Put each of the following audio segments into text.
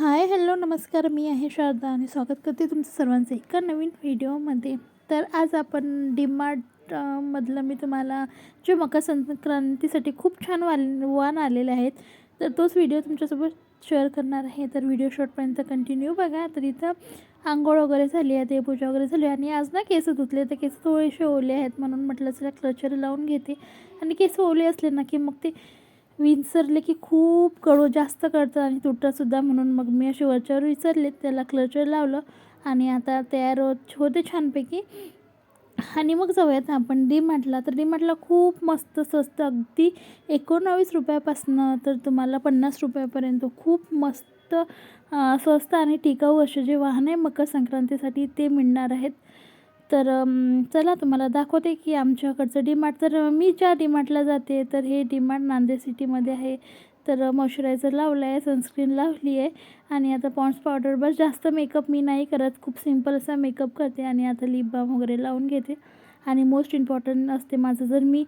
Hi hello नमस्कार. मी आहे शारदा आणि स्वागत करते तुमचं सर्वांचं एका नवीन व्हिडिओमध्ये. तर आज आपण डीमार्ट मधलं मी तुम्हाला जे मकर संक्रांतीसाठी खूप छान वाल वाण आलेले आहेत तर तोच व्हिडिओ तुमच्यासोबत शेअर करणार आहे. तर व्हिडिओ शॉर्टपर्यंत कंटिन्यू बघा. तर इथं आंघोळ वगैरे झाली आहे देवपूजा वगैरे झाली आहे आणि आज ना केस धुतले तर केस थोडेसे ओले आहेत म्हणून म्हटलं चला क्लचर लावून घेते. आणि केस ओले असले ना की मग ते विंचरले की खूप कडू जास्त कळतं आणि तुटतंसुद्धा म्हणून मग मी असे वरच्यावर विसरले त्याला क्लचर लावलं आणि आता तयार होत होते छानपैकी. आणि मग जाऊयात आपण डी मार्टला तर डी मार्टला खूप मस्त स्वस्त अगदी एकोणावीस रुपयापासनं तर तुम्हाला पन्नास रुपयापर्यंत खूप मस्त स्वस्त आणि टिकाऊ असे जे वाहन आहे मकर संक्रांतीसाठी ते मिळणार आहेत. तर चला तुम्हाला दाखवते की आमच्याकडचं डीमार्ट तर मी ज्या डीमार्टला जाते तर हे डीमार्ट नांदेड सिटीमध्ये आहे. तर मॉइश्चरायझर लावलं आहे सनस्क्रीन लावली आहे. आणि आता पॉन्ड्स पावडर बस जास्त मेकअप मी नाही करत. खूप सिंपल असा मेकअप करते आणि आता लिप बाम वगैरे लावून घेते. आणि मोस्ट इम्पॉर्टंट असते माझं जर मी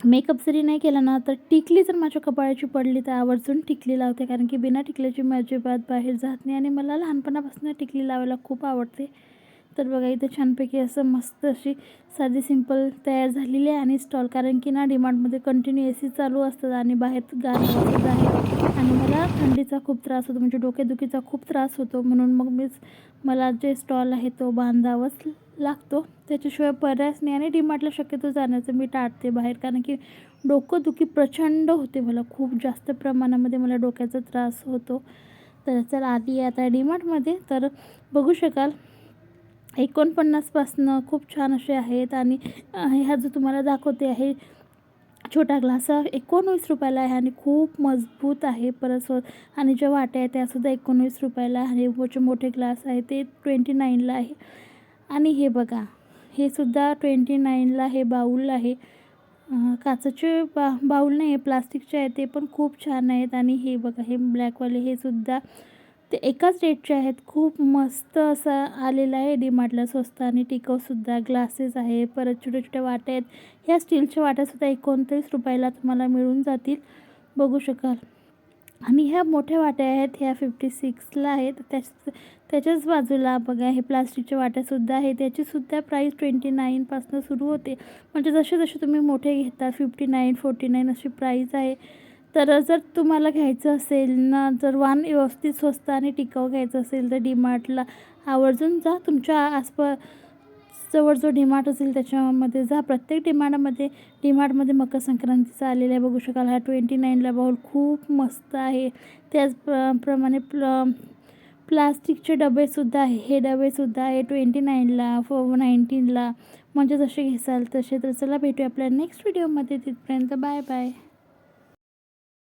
मेकअप जरी नाही केला ना तर टिकली जर माझ्या कपाळाची पडली तर आवर्जून टिकली लावते. कारण की बिना टिकल्याची मी अजिबात बाहेर जात नाही आणि मला लहानपणापासून टिकली लावायला खूप आवडते. तर बघा इथे छानपैकी असं मस्त अशी साधी सिंपल तयार झालेली आहे आणि स्टॉल कारण की ना डिमांडमध्ये कंटिन्यू ए सी चालू असतात आणि बाहेर गाणं वाजत आहे. आणि मला थंडीचा खूप त्रास होतो म्हणजे डोकेदुखीचा खूप त्रास होतो. म्हणून मग मीच मला जे स्टॉल आहे तो बांधावाच लागतो. त्याच्याशिवाय पर्यायच नाही आणि डीमार्टला शक्यतो जाण्याचं मी टाळते बाहेर. कारण की डोकंदुखी प्रचंड होते मला. खूप जास्त प्रमाणामध्ये मला डोक्याचा त्रास होतो. तर चला आधी आता डीमार्टमध्ये तर बघू शकाल एकोणपन्नासपासनं खूप छान असे आहेत आणि ह्या जो तुम्हाला दाखवते आहे छोटा ग्लास एकोणवीस रुपयाला आहे आणि खूप मजबूत आहे परत आणि ज्या वाट्या आहेत त्यासुद्धा एकोणवीस रुपयाला आणि जे मोठे ग्लास आहे ते ट्वेंटी नाईनला आहे. आणि हे बघा हे सुद्धा ट्वेंटी नाईनला हे बाऊल आहे. काचाचे बा बाऊल नाही आहे प्लास्टिकचे आहे ते पण खूप छान आहेत. आणि हे बघा हे ब्लॅकवाले हे सुद्धा ते एकाच रेटचे आहेत. खूप मस्त असं आलेलं आहे. डीमार्टला स्वस्त आणि टिकाऊसुद्धा ग्लासेस आहे. परत छोट्या छोट्या वाट्या आहेत ह्या स्टीलच्या वाट्यासुद्धा एकोणतीस रुपयाला तुम्हाला मिळून जातील. बघू शकाल. आणि ह्या मोठ्या वाट्या आहेत. ह्या फिफ्टी सिक्सला आहेत. त्याच त्याच्याच बाजूला बघा हे प्लास्टिकच्या वाट्यासुद्धा आहे त्याचीसुद्धा प्राईस ट्वेंटी नाईनपासून सुरू होते. म्हणजे जसे जसे तुम्ही मोठे घेता फिफ्टी नाईन फोर्टी नाईन अशी प्राईस आहे. तर जर तुम्हाला घ्यायचं असेल ना जर वाण व्यवस्थित स्वस्त आणि टिकाऊ घ्यायचं असेल तर डीमार्टला आवर्जून जा. तुमच्या आसपास जवळ जो डीमार्ट असेल त्याच्यामध्ये जा. प्रत्येक डिमार्टमध्ये डीमार्टमध्ये मकर संक्रांतीचा आलेला आहे. बघू शकाल हा ट्वेंटी नाईनला बाऊल खूप मस्त आहे. त्याचप्रमाणे प्ल प्लास्टिकचे डबेसुद्धा आहे. हे डबेसुद्धा आहे ट्वेंटी नाईनला फो नाईन्टीनला. म्हणजे जसे घेसाल तसे तर चला भेटूया आपल्या नेक्स्ट व्हिडिओमध्ये तिथपर्यंत बाय बाय.